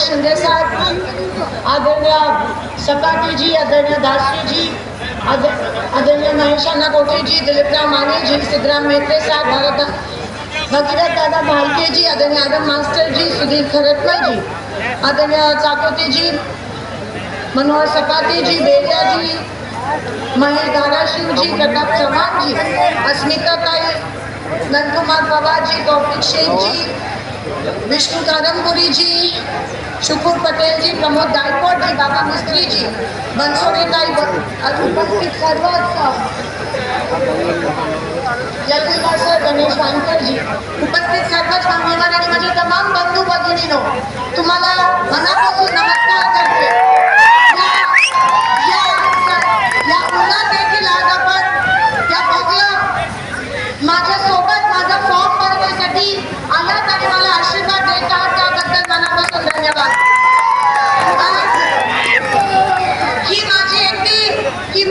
एकनाथ शिंदे साहेब आदरणीय सकाटीजी आदरणीय दासरीजी आदरणीय महेशांना कोटेजी दिलीपराव मानेजी सिद्धराम मेहते साहेब भगत भगीरथ दादा भालकेजी आदरणीय आदम मास्टरजी सुधीर खरटमलजी आदरणीय चाकोतेजी मनोहर सकाटी जी बेलिया जी महेश धाराशिवजी प्रताप चव्हाणजी अस्मिता ताई नंदकुमार कौपिक कौतिक शेखजी विष्णु धर्मपुरी जी शुकुर पटेल जी प्रमोद गायकवाड जी बाबा मिस्त्री जी बनसोडेताई उपस्थित सर्वच जगदीबा सर गणेश वानकर जी उपस्थित सर्व स्वामी आणि माझे तमाम बंधू भगिनीनो तुम्हाला मनापासून नमस्कार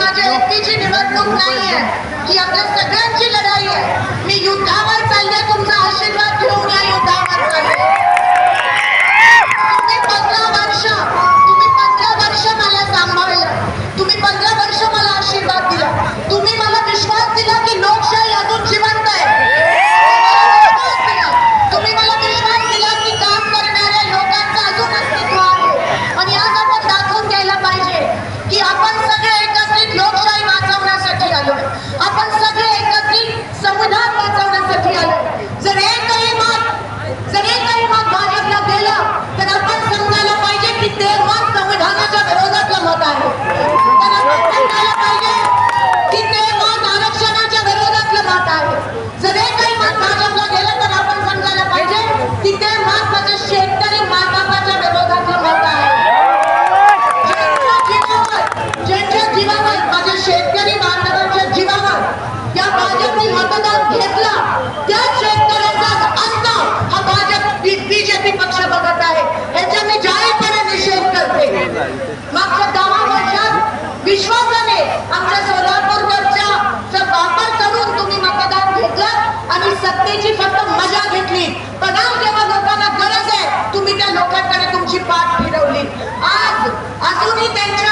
माझ्या एकटीची निवडणूक नाहीये ही आपल्या सगळ्यांची लढाई आहे. मी युद्धावर चालले तुमचा आशीर्वाद घेऊन 阿、啊、爸 विश्वासाने आमच्या वापर करून तुम्ही आणि सत्तेची फक्त मजा घेतली. लोकांना गरज आहे तुम्ही त्या लोकांकडे तुमची पाठ फिरवली. आज अजूनही त्यांच्या